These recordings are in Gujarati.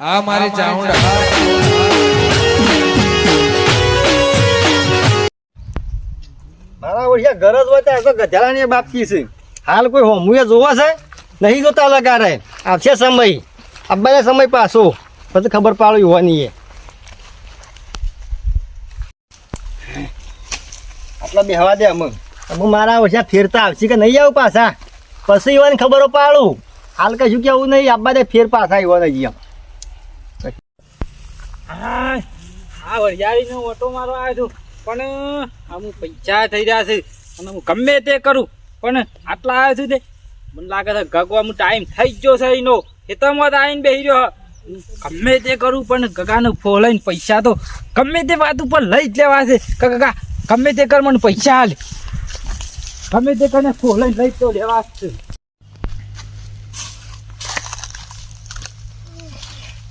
આ મારી ચાઉંડા મારા ઓળખ્યા ગરજ હોય ત્યાં તો ગધેડાની બાપકી છે. હાલ કોઈ હોમુએ જોવા છે? નહીં જોતા લગાડે. આવશે સમય. અબ્બાને સમય પાછો. પછી ખબર પાડો યુવાની એ. આટલા બેહવા દે અમુક. અમુક મારા ઓછા ફેરતા આવશે કે નહીં આવું પાછા? પછી એવાની ખબરો પાડું. હાલ કશું કેવું નહીં. આબ્બા દે ફેર પાછા યુવાને જઈએ હા આ વરિયાળીનો ઓટો મારો આવ્યો પણ અમુક પૈસા થઈ રહ્યા છે. ગમે તે કરું, પણ આટલા આવ્યો છું મને લાગે છે ગગવામાં ટાઈમ થઈ ગયો છે એનો. ખેતરમાં તો આવીને બેસી રહ્યો. ગમે તે કરું, પણ ગગાને ફોલાઈને પૈસા તો ગમે તે વાત ઉપર લઈ જ લેવા છે. કે ગમે તે કર, મને પૈસા હાલ ગમે તે કરીને ફોલાઈને લઈ તો લેવા જ છે.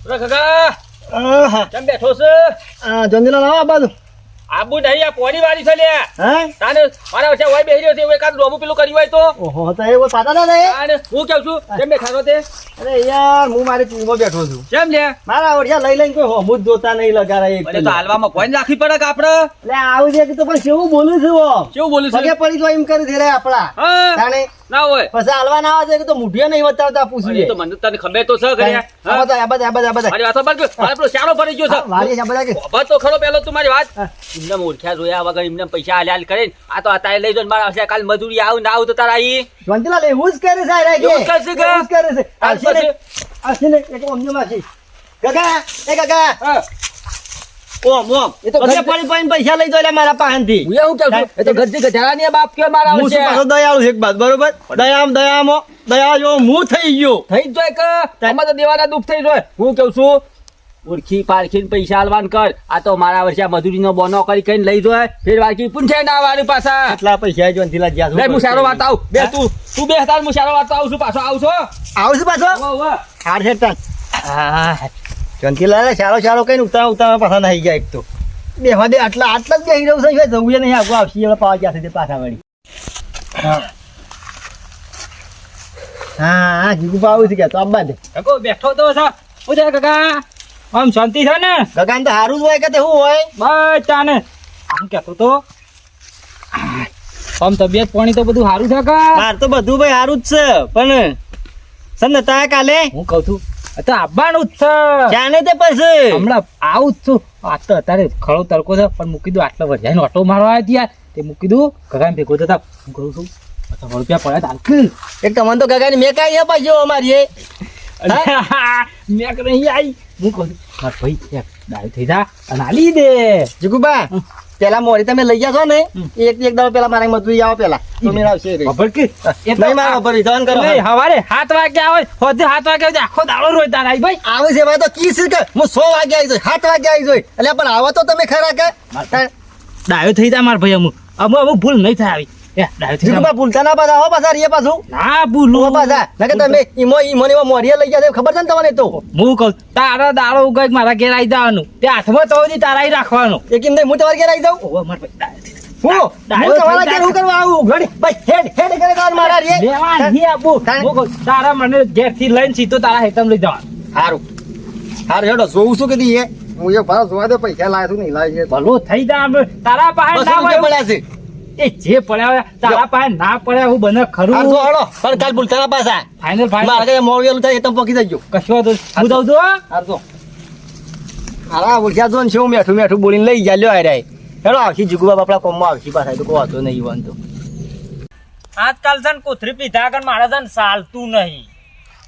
આહા. કેમ બેઠો છે? આ લાવો આ બાજુ. આબુ નહીં આ પોણી વાળી છે લ્યા હે? તાને મારા વચ્ચે હોય બેહી રહ્યો છે એકાદ રોબુ પેલું કર્યું હોય તો. ઓહો તો એવો પાતા ના ને તાને હું કેવું છું? કેમ બેઠા તે? અરે યાર હું મારી ટીમમાં બેઠો છું. કેમ લે? મારા ઓઢિયા લઈ લઈને કોઈ હોમું જ જોતા નહીં લગાડે એક તો હાલવામાં કોઈ રાખવી પડે કે આપણે? એટલે આવું છે કે તો પણ કેવું બોલું છું કેવું બોલું છું? પડી તો એમ કરી દે રે આપડા જાણે ના હોય. પછી હાલવા ના આવે કે તો મુઢિયા નહીં બતાવતા પૂછીએ. તો મને તને ખબર તો છે કર્યા આ બધા આ બધા આ બધા. મારી વાત પર મારે પેલો શાળો ભરી ગયો છે. મારી બધા કે. ખબર તો ખરો પેલો તું મારી વાત. એમને ઓળખ્યા જોયા વગર એમને પૈસા હાલ હાલ કરે આ તો અત્યારે લઈ જાઓ મારા કાલ મજૂરી આવું ના આવું તો તારા અહીં જોંતીલાલ એવું જ કરે છે રે એવું કરે છે? એવું કરે છે. હાલ આવશે ને પછી? એક અમને માસી. કાકા એ કાકા. હા. ઓમ ઓમ. એ તો ઘરે પડી પડીને પૈસા લઈ જાય મારા પાસેથી. હું એવું કેવું છું એ તો ગરજી ગધાડાની બાપ કે મારા હું પાછો દયાળુ એક બાદ બરોબર? દયામ દયામો દયા જો હું થઈ ગયો. થઈ જાય કે? આમાં તો દેવાના દુઃખ થઈ જાય. હું કેવું છું ઓળખી પારખીને પૈસા આલવાન કર. આ તો મારા વર્ષે મજૂરીનો બોનો કરી કઈ લઈ જોય. ફેર વાળકી પૂછે ના વાળી પાછા. એટલા પૈસા જોંતીલા જ્યાં લે હું સારો વાત આવું. બે તું તું બે તાર હું સારો વાત આવું છું પાછો આવું છો. આવું છું પાછો. હાર તાન હા ચાલો સારો સારો કઈ ઉતાર ઉતાર પાછા નહીં ગયા એક તો. બેહવા દે આટલા આટલા જ બેહી રહ્યું છે હવે જવું નહીં આગળ આવશે એવા પાવા ગયા છે પાછા વળી. હા. હા જીગુ પાવું છે કે તો આબા દે કાકો બેઠો તો સા છે કાકા. આમ શાંતિ છે ને? ગગાન તો હારું જ હોય કે તે શું હોય? બસ ચાને હું કહેતો તો. આમ તબિયત પાણી તો બધું સારું છે કા માર તો બધું ભાઈ હારું જ છે પણ સન નતા કાલે? હું કહું છું તો આવવાનું જ છે જાણે તે પછી? હમણાં આવું જ છું. આ તો અત્યારે ખળો તડકો છે પણ મૂકી દઉં આટલો વર્ષ. ઓટો મારવા આવ્યા ત્યાં તે મૂકી દઉં. કગાને ભેગો થતા હું કરું છું. તમારો રૂપિયા પડ્યા તાલ એક તમને તો ગગાની મેં કાંઈ પાછો અમારી મેં નહીં આવી હું કહું મારા ભાઈ દારૂ થઈ જા અને આલી દે. જીગુબા પેલા મોરી તમે લઈ જશો ને એક એક દાડો પેલા મારા મજૂરી આવો પેલા. તો આવશે નહીં મારા કરો હવારે સાત વાગે આવે હોજે સાત વાગે આવે આખો દાડો રોય તાર ભાઈ. આવે છે એમાં તો કી છે કે હું સો વાગે આવી જોઈ સાત વાગે આવી જોઈ એટલે પણ આવો તો તમે ખરા કે? ડાયો થઈ જાય મારા ભાઈ અમુક. અમુક અમુક ભૂલ નહીં થાય આવી. એ ડાયો થઈ જા ભૂલતા ના પાછા હો પાછા રીએ પાછું. ના હો પાછા ના તમે ઈમો ઈમો ને ઈમો લઈ જશે ખબર છે ને તમને તો? હું કહું તારા દાડો ઉગાઈ મારા ઘેર આવી જવાનું. તે હાથમાં તો તારા અહીં રાખવાનું. એક એમ નહીં હું તમારે ઘેર આવી જાઉં? ઓહો માર ભાઈ થઈ હું? તમારા ઘેર જાય. હું કરવા આવું ઘડી ભાઈ હેડ હેડ કરે કાલ મારા રીએ લેવા નહીં આપું. તારે- હું કહું, તારા મને ઘેરથી લઈને સીધો તારા હેતમ લઈ જવા સારું હારું હેડો જોઉં છું કીધી એ હું? એ ભાડા જોવા દે પૈસા લાવે છું નહીં લાવે ભલો થઈ જા આમ. તારા પાસે ના પડ્યા છે. એ જે પડ્યા તારા પાસે ના પડ્યા હું બને ખરું? હારું જો હળો પણ કાલ ભૂલતા ના પાછા. ફાઇનલ મારે કે મોડું થાય એ તો પકી જજો. કશો તો હું દઉં છું હો. હારું જો. બોલ્યા જો ને શું મેઠું મેઠું બોલીને લઈ જાલ્યો લ્યો હારે હેડો આવશી જીગુબા બાપડા કોમમાં આવશી પાછા તો કોઈ નહીં વાન તો. આજકાલ છે ને કોથરી પીધા કર મારે છે ને ચાલતું નહીં.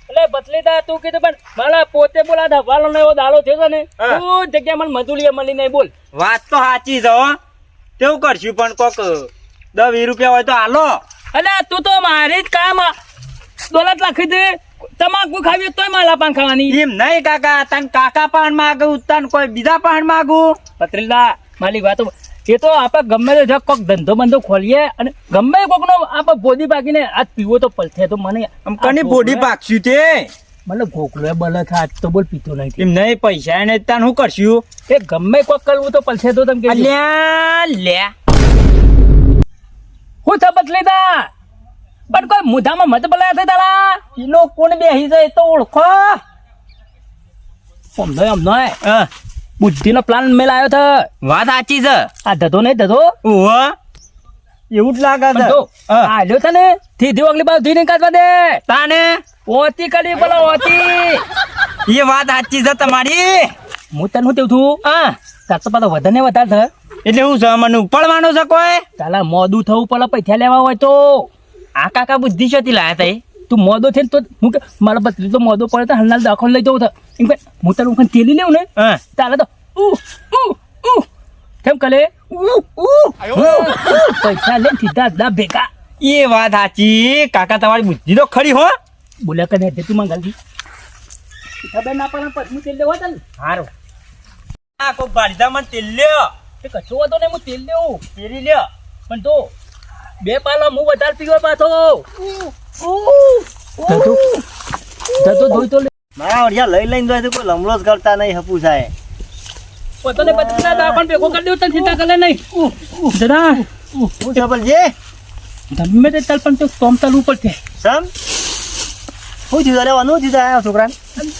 એટલે બદલીતા તું કીધું પણ મારા પોતે બોલા ધવાલો ને એવો દાડો થયો ને તું જગ્યા મને મજૂરી મળી નહીં બોલ. વાત તો સાચી છે તેવું કરશું પણ કોક દસ વીસ રૂપિયા હોય તો હાલો. અલે તું તો મારી જ કામ દોલત લખી દે. તમાકુ ખાવી તોય માલા પાન ખાવાની. એમ નહીં કાકા. તન કાકા પાન માગું તને કોઈ બીજા પાન માગું. પત્રીલા મારી વાતો એ તો આપણે ગમે તે કોક ધંધો બંધો ખોલીએ અને ગમે કોકનો આપણે બોડી પાકીને આજ પીવો તો પલથે. તો મને આમ કની બોડી પાકશું તે? મતલબ એ બલ આજ તો બોલ પીતો નહીં એમ નહીં પૈસા ને તાન શું કરશું. એ ગમે કોક કરવું તો પલથે તો તમે લ્યા લે હું થબત લીધા. પણ કોઈ મુધામાં મત બોલાયા છે તારા? એનો કોણ બેહી જાય તો ઓળખો. અમને અમને હા. બુદ્ધિનો પ્લાન મેલ આવ્યો છે. વાત સાચી છે. આ ધધો નહીં ધધો. ઓહો એવું જ લાગે છે. હા. લ્યો છે ને સીધી બાજુ ધીરે કાઢવા દે. તાને? ઓતી કરી બોલો ઓતી. એ વાત સાચી છે તમારી. હું તને કહું છું? હા. તાર તો પાછો વધારે ને વધારે થાય એટલે હું જવાનું મને ઉપડવાનું છે કોઈ? તાલા મોદું થવું પડે પૈસા લેવા હોય તો. આ કાકા બુદ્ધિ છે લાયા તા તું મોદો થઈને તો હું કે મારા પત્રી તો મોદો પડે તો હલનાલ દાખલ લઈ જવું એમ કે હું તારું વખત તેલી લેવું ને હા. તારે તો કેમ કલે? પૈસા લઈને સીધા સીધા ભેગા. એ વાત સાચી. કાકા તમારી બુદ્ધિ તો ખરી હો. બોલ્યા કરે તું મંગાલજી. ખબર ના પડે પછી તેલ લેવા ચાલ. હારું. આ કોઈ બારીદા મને તેલ લ્યો. તે કશો હતો ને હું તેલ લેવું તેરી લ્યો. પણ તો બે પાલા હું વધારે પીવા પાછો ધતો ધતો ધોઈ તો મારા વડિયા લઈ લઈને જાય તો કોઈ લમડો જ કરતા નહીં હપુ સાહેબ પોતાને દાખલ ભેગો કરી દેવું તને ચિંતા કરે નહીં. જરા. હું ખબર છે? ગમે તે ચાલ પણ તો તોમ ચાલવું પડશે. સમ? શું થયું અરે વાનું થયું આ છોકરાને.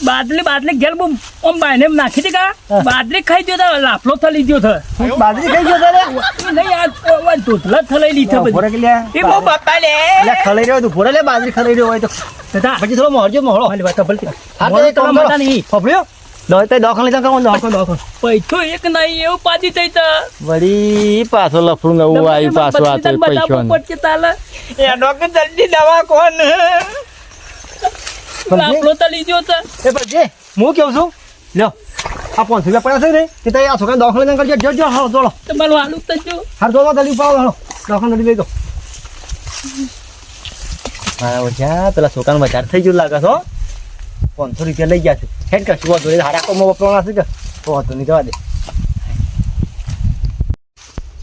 બાદલી બાદલી ઘેર બહુ આમ બાયને નાખી દે કા? હા. બાદલી ખાઈ ગયો તો લાફલો થલી ગયો છે બાજરી ખાઈ ગયો એ નહીં આ ધોતલા થલાઈ લીધા બધી ભોરે કે લ્યા એ બહુ બાપા લે. લે ખલાઈ રહ્યો તું ભોરે લે બાજરી ખલાઈ રહ્યો હોય તો. દાદા. પછી થોડો મોરજો મોહળો. મારી વાત ભલતી. હા તો કરો. માટે નહીં તે પૈસો એક એવું પાછી થઈ તા. વળી પાછો લફડું નવું આવ્યું પાછું આ તો જલ્દી દવા કોણ? એ હું કેવું છું? લ્યો આ પાંચસો રૂપિયા પડ્યા છે ને તે તો આ છોકરા દવાખાને લઈ જાવ જો જો હાલો દોડો. તમારું આલુ તો જો. હાર દોડો તલી પાવ હાલો. દવાખાને લઈ લઈ દો હા ઓછા પેલા છોકરાનું બજાર થઈ ગયું લાગે છો પાંચસો રૂપિયા લઈ ગયા છે. હેડ કશું વાંધો નહીં હારા કોમો વપરાવાના છે કે? તો વાંધો નહીં જવા દે.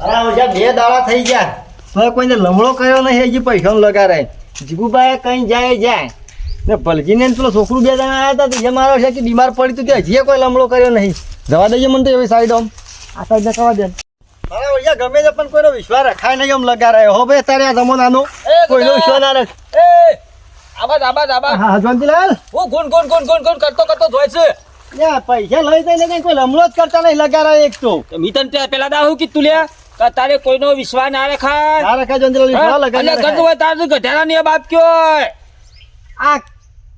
અરે ઓછા બે દાડા થઈ ગયા. હવે કોઈને લમડો કર્યો નહીં હજી પૈસા લગાડે જીગુભાઈ કઈ જાય જાય. ને ભલજીને ને પેલો છોકરું બે જણા આવ્યા હતા તો જે મારો છે કે બીમાર પડી તું કે હજી કોઈ લમડો કર્યો નહીં. જવા દઈએ મને તો એવી સાઈડ આમ. આ સાઈડ ને કવા દે. ગમે તે પણ કોઈનો વિશ્વાસ રખાય નહીં આમ લગાડાય હો ભાઈ તારે આ જમાનાનો કોઈનો વિશ્વાસ ના રખ. એ! આબાદ આબાદ આબાદ! હા જવંતીલાલ હું ગુણ ગુણ ગુણ ગુણ ગુણ કરતો કરતો જોય છે. પૈસા લઈ જઈને કઈ કોઈ લમડો જ કરતા નહીં લગાડાય એક તો. મિતન ત્યાં પેલા દા હું કીધું લે તારે કોઈનો વિશ્વાસ ના રખાય. આ રખાય જવંતીલાલ વિશ્વાસ એટલે લગાડી ગંદ હોય તારે ગધેડા ની બાપ કયો આ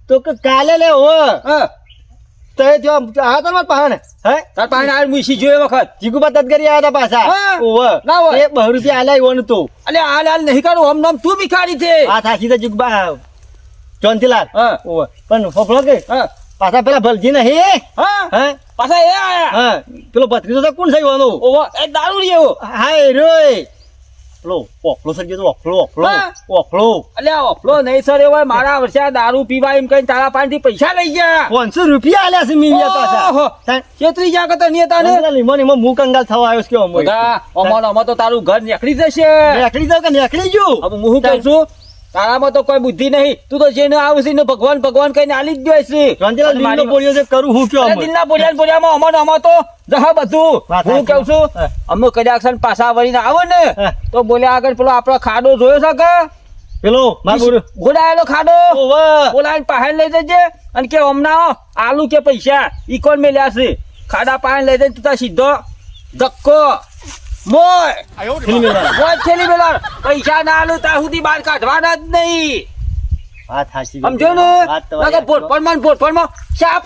તો કે કાલે લે હો. તે તો જો આ તો મત પાહણ. હે? તાર પાહણ આ મુસી જોય વખત. જીગુબા કરી આયા હતા પાછા. ઓવે. ના હોય. એ બહુ રૂપિયા આલાય ઓન તો. અલે આ લાલ નહીં કાઢું હમ નામ તું ભિખારી છે. આ થાકી તો જીગુબા જોનતીલાલ હા. ઓવે. પણ ફફડો કે? પાછા પેલા ભલજી નહીં હા? હે. પાછા એ આયા. હા. પેલો ભત્રીજો તો કોણ થયું ઓવો એ દારૂ રહ્યો હાય રોય. પેલો ઓફલો સર તો ઓફલો ઓફલો હા. ઓફલો અલે આ ઓફલો નહીં સર એ હોય મારા વર્ષે દારૂ પીવા એમ કઈ તારા પાસેથી પૈસા લઈ ગયા. પાંચસો રૂપિયા આલ્યા છે મીડિયા છેતરી જા કે તને તાને ઈમો ને મું કંગાલ થવા આવ્યો છે. અમાર અમાર તો તારું ઘર નીકળી જશે. નીકળી જાવ કે નીકળી ગયું? હવે હું કહું છું? તારામાં તો કોઈ બુદ્ધિ નહીં. તું તો જેને આવું છે ભગવાન ભગવાન કહીને આલી જ ગયો છે કરું હું કયો? દિલના બોલ્યા બોલ્યામાં અમાર અમાર તો જહા બધું. હું કેવું છું. અમે કદાચ પાછા વળીને આવો ને. તો બોલ્યા આગળ પેલો આપણો ખાડો જોયો છે કે? પેલો ગોડાયેલો ખાડો. બોલાવીને પાસે લઈ જજે અને કે હમણાં આલુ કે પૈસા ઈ કોણ મેલ્યા છે? ખાડા પાણી લઈ જઈને તું સીધો ધક્કો. મોય મોય થેલી મેલા પૈસા ના આલુ ત્યાં સુધી બહાર કાઢવાના જ નહીં. વાત હાચી સમજો ને? વાત તમારી નકર ભોટપણમાં ને ભોટપણમાં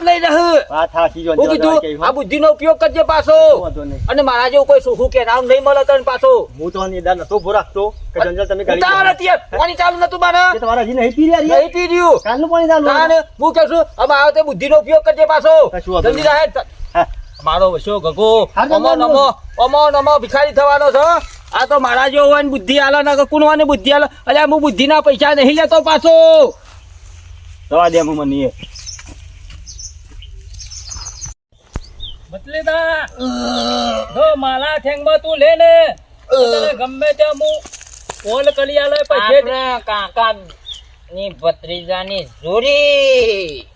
લઈ રહે. વાત હાચી જો કીધું આ બુદ્ધિનો ઉપયોગ કરજે પાછો. વાંધો નહીં. અને મારા જેવું કોઈ સુખું કે નામ નહીં મળે તને પાછો. હું તો નિદાન નતો ઊભો રાખતો કે જંજલ તમે હતી પાણી ચાલુ નતું મારા. એ તમારા જી નહીં પી રહ્યા નહીં પી રહ્યું. કાલનું પાણી ચાલુ હું કહું છું હવે આવે તે બુદ્ધિનો ઉપયોગ કરજે પાછો. જલ્દી. રહે. મારો વસો ગગો. અમો નમો અમો નમો ભિખારી થવાનો છો? આ તો મારા જેવો હોય ને બુદ્ધિ આલો ના કુણવાની બુદ્ધિ આલો? અલ્યા હું બુદ્ધિના પૈસા નહીં લેતો પાછો. જવા દે હું મને. બતલેદા જો માલા ઠેંગમાં તું લે ને ગમે તે હું કોલ કરી આલે પૈસે કાકા ની ભત્રીજાની જોડી.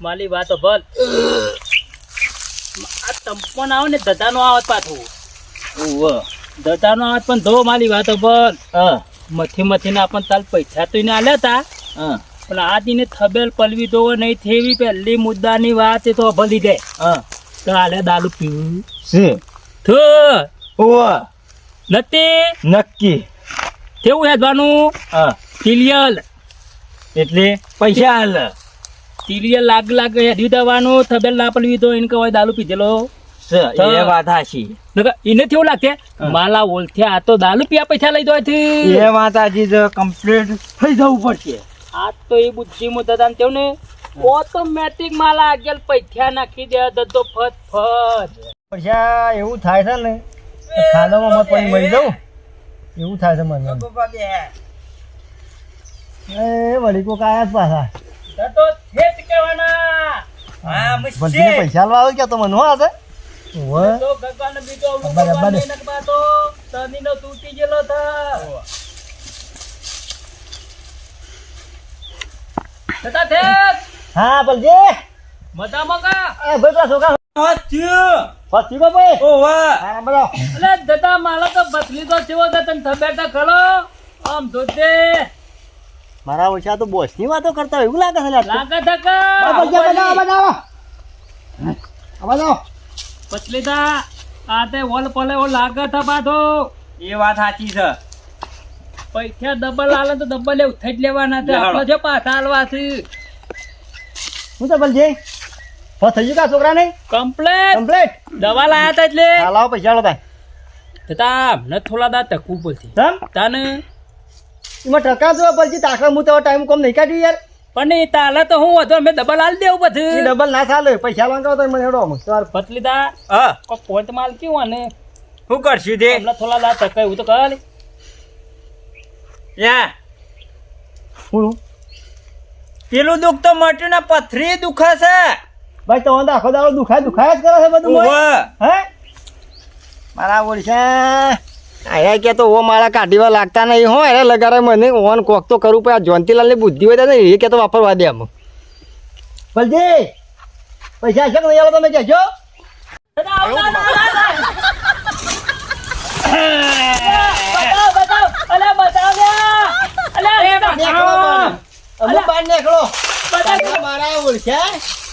માલી વાતો ભલ. તંપણ આવે ને ધધાનો આવત પાછું. ઓવે. ધધાનો આવત પણ ધો માલી વાતો પણ હા. મથી મથી ને આપણને તાલ પૈસા તો એને આલ્યા હતા હા. પણ આ દીને થબેલ પલવી દો નહીં થેવી પહેલી મુદ્દાની વાત તો ભલી દે તો કાલે દારૂ પીવું. છે થો. ઓવા નથી નક્કી. કેવું હેદવાનું? હા. તિલિયલ. એટલે પૈસા હાલ તિલિયલ લાગ લાગ હેડ્યું દવાનું થબેલ ના પલવી દો એને કહેવાય દારૂ પીધેલો. એ વાત નકર એને કેવું લાગે? માલા ઓલથ્યા આ તો દારૂ પીયા પૈસા લઈ દો એ વાત તો કમ્પ્લીટ થઈ જવું પડશે. આ તો એ બુદ્ધિ મુ દાદા તેવું ને ઓટોમેટિક માલા આગળ પૈસા નાખી દે ધંધો ફત ફત. પૈસા એવું થાય છે ને કે ખાડામાં મત પડી મરી જાઉં. એવું થાય છે મને. એ વળી કોક આયા જ પાછા. ધંધો થેટ કહેવાના. ભલતીને પૈસા આલવા કે તો મને હો આજે? ઓવે. તો ગગન બીજો અવળું અબ્બા રે, અબ્બા ભગવાન રે. નહીં નકબાતો, તનીનો તૂટી ગયેલો થા. થતા થેટ, હા ભલજી. મજામાં કા? એ પેલા છોકરા બસ ઠીક ભાઈ. ઓવા હા બોલો. અલે દાદા માલો તો બદલી તો તને તો ખરો આમ જોજે મારા ઓછા તો બોસની વાતો કરતા હોય એવું લાગે છે લાગે છે કે? આ ભલજી બનાવો બનાવો બનાવો પતલી તા આ તે વોલ પલે ઓ લાગે છે પાછો. એ વાત સાચી છે. પૈસા ડબલ આલે તો ડબલ એવું થઈ જ લેવાના છે. આપણે જો પાછા હાલવા છે હું છે ભલજી બસ થઈ ગયું કા છોકરા ને કમ્પ્લેટ કમ્પ્લેટ દવા લાયા તા એટલે. લાવો પૈસા લો ભાઈ તા ન થોડા દા તકુ પડશે. તમ? તાને? એમાં ટકા જો ભલજી તાકરા હું તો ટાઈમ કોમ નહીં કાઢ્યું યાર. પણ એ તાલે તો હું હતો મેં ડબલ હાલ દેવું એ બધું ડબલ ના ચાલે પૈસા માંગો તો મને હેડો તાર પતલી તા હા. પોઈન્ટ માલ કેવું અને શું કરશું દે એટલે થોડા લા તક એવું તો કર યા હું? પેલું દુઃખ તો મટ્યું ને પથરી દુખે છે ભાઈ તો આખો દાડો દુખાય દુખાય જ કરે છે બધું હે? મારા ઓળશા. આયા કે તો ઓ મારા કાઢીવા લાગતા નહીં હો એને લગાડે મને ઓન કોક તો કરું પડે આ જોનતીલાલની બુદ્ધિ હોય ને એ કે તો વાપરવા દે આમ. બલજી પૈસા છે કે નહીં આલો તમે કહેજો અમુક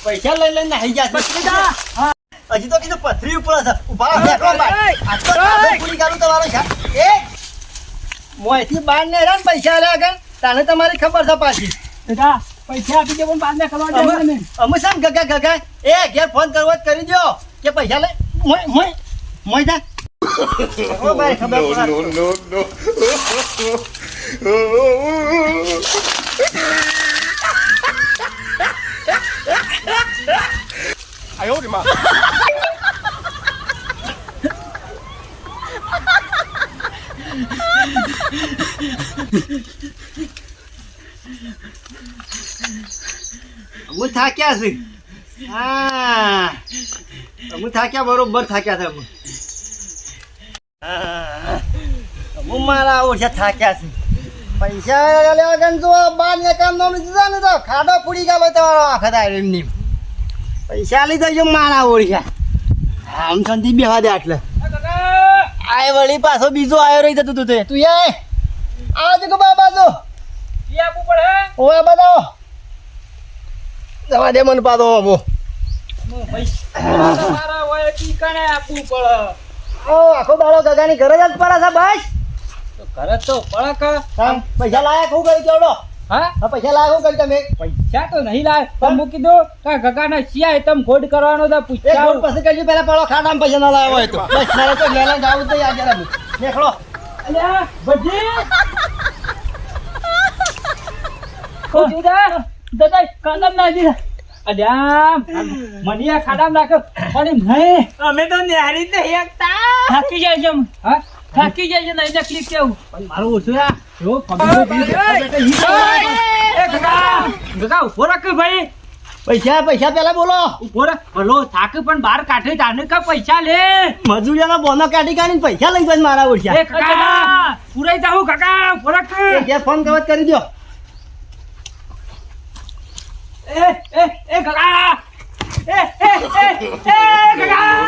પૈસા લઈ લઈને નાહી ગયા હજી તો કીધું પથરી ઉપર છે ઊભા રહો, નીકળો બહાર. આ તો કાબુ પૂરી કરું તમારો છે. એ. મોંથી બહાર ને હેરાન પૈસા લે આગળ તને તમારી ખબર છે પાછી. બેટા પૈસા આપી દે પણ બાદ ને કરવા દે અમે સમ ગગા ગગા. એ ઘેર ફોન કરવો જ કરી દો કે પૈસા લે મોય મોય મોય દા ઓ ભાઈ ખબર પડે. અમે થાક્યા છે. હા. અમે થાક્યા, બરોબર થાક્યા અમે. હા. અમે મારા ઓછા થાક્યા છે. પૈસા લેવા ગન જો બાર ને કામ નો ને તો ખાડો પૂરી ગયા તમારો આખા દાડો એમની. પૈસા લઈ જજો મારા ઓળખ્યા આમ શાંતિ બેવા દે આટલે. આય વળી પાછો બીજો આવ્યો રહી જતું તું તે. તું યે આજ કે બાબા ઈ આપવું પડે ઓય બતાવો. જવા દે મને પાછો આવો. આખો દાડો ગગાની ઘરે જ પડે છે બસ. તો ઘરે તો પડે પૈસા લાયા શું કરી કેવડો? હા? હા પૈસા લાયા કરી તમે. પૈસા તો નહીં લાવે પણ મૂકી કીધું કે ગગાના સિયા તમ ખોડ કરવાનો તો પૂછ્યા પછી કરજો પેલા પડો ખાડામાં પૈસા ના લાવ્યા હોય તો. બસ મારે તો લેલા જાવું તો યાદ રાખું દેખલો. અલ્યા ભજી ઓ દાદા કાંદમ ના દીધા અલ્યા મનિયા ખાડામાં નાખ્યો પણ નહીં. અમે તો ન્યારી જ નહીં એકતા થાકી જાય છે હા? થાકી જાય છે નહીં ક્લિક કેવું. પણ મારું ઓછું જો એ ભાઈ. પૈસા પૈસા પેલા બોલો. ઊભો ભલો થાક પણ બહાર કાઢે તાને કા પૈસા લે? મજૂરિયાના બોનો કાઢી કાઢીને પૈસા લઈ જાય મારા એ ઓળખ્યા કાકા! પુરાઈ જાઉં કાકા એ ઘેર ફોન કરવા કરી દો એ એ એ કાકા! એ એ એ એ કાકા!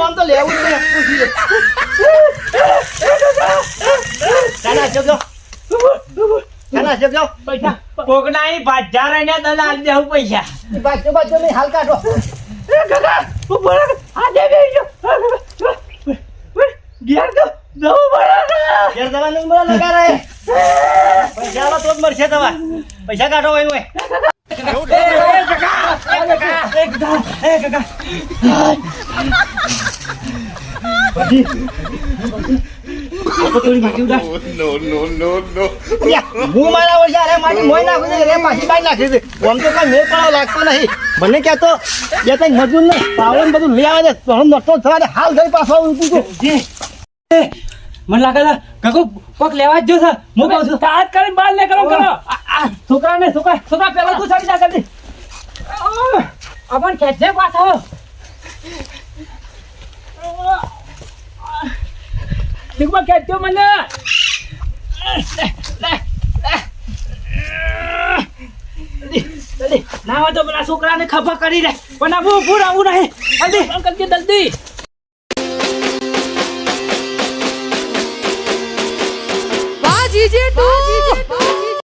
નામ તો લેવું જ નહીં. ચાલો, જો, જો. છે જાઓ પૈસા કોકના અહીં ભાજ્યા રહીને તને દેવું પૈસા. બાજુ બાજુ નહીં હાલ કાઢો. બોલો લગા રહે. પૈસા આલો તો જ મળશે દવા પૈસા કાઢો હોય. હોય હું મારા ઓળખા રે મારી મોય નાખું છું રે પાછી બાઈ નાખી છે. આમ તો કઈ મેળ પડો લાગતો નહીં. મને કહેતો બે ત્રણ મજૂર ને પાવન બધું લઈ આવે તો હું નતો થવા દે હાલ થઈ પાછો આવું તું. મને લાગે છે પગ લેવા જ જો છે. હું કહું છું હાથ કરીને બાલ ને કરો કરો. આ- આ છોકરાને છોકરા છોકરા પેલા તું ચડી જા જલ્દી અમન ખેંચે પાછો દીકવા ખેંચજો મને ના હોય તો ખભા કરી દે પણ આવું ઊભું રહેવું નહીં જલ્દી. કે જલ્દી.